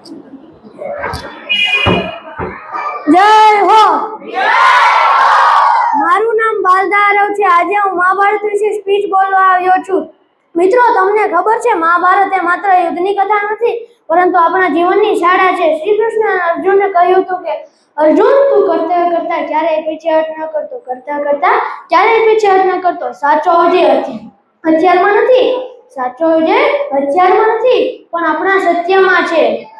જય હો! મારું નામ બાલદારવ છે. આજે હું મહાભારત વિશે સ્પીચ બોલવા આવ્યો છું. મિત્રો, તમને ખબર છે, મહાભારત એ માત્ર યુદ્ધની કથા નથી, પરંતુ આપણા જીવનની શાળા છે. શ્રી કૃષ્ણ અર્જુનને કહ્યું હતું કે, અર્જુન, તું કર્તવ્ય કરતા ક્યારેય પીછેહટ ન કરતો. કરતા કરતા ક્યારેય પીછેહટ ન કરતો. સાચો હથિ- હથિયારમાં નથી. સાચો વિજય હથિયારમાં નથી, પણ આપણા સત્યમાં છે.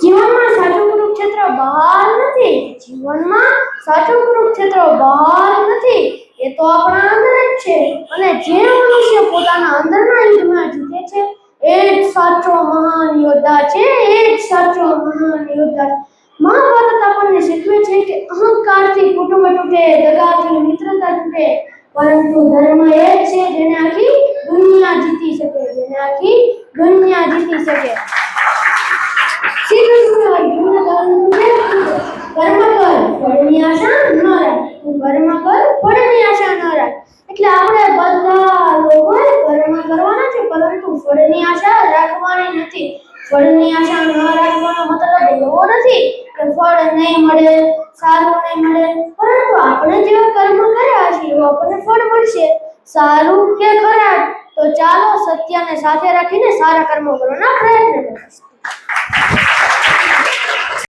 જીવનમાં સાચું કુરુક્ષેત્ર બહાર નથી. જીવનમાં સાચું કુરુક્ષેત્ર બહાર નથી. એ તો આપણા અંદર જ છે. અને જે મનુષ્ય પોતાના અંદરના યુદ્ધમાં જીતે છે, એ જ સાચો મહાન યોદ્ધા છે, એ જ સાચો મહાન યોદ્ધા મહાભારત આપણને શીખવે છે કે અહંકારથી કુટુંબ તૂટે દગાથી મિત્રતા તૂટે. પરંતુ ધર્મ એ છે જેને આખી દુનિયા જીતી શકે, જેને આખી દુનિયા જીતી શકે શ્રી કૃષ્ણ અર્જુનને કહ્યું કે કર્મ કર ફળની આશા ન રાખ તું કર્મ કર ફળની આશા ન રાખ એટલે કર્મ કરવાના પરંતુ ફળની આશા રાખવાની નથી. ફળની આશા ન રાખવાનો મતલબ એવો નથી કે ફળ નહીં મળે, સારું નહીં મળે. પરંતુ આપણે જે કર્મ કર્યા છે આપણને ફળ મળશે. સારું કે ખરાબ? તો ચાલો સત્યને સાથે રાખીને સારા કર્મો કરવાના પ્રયત્ન કરીએ.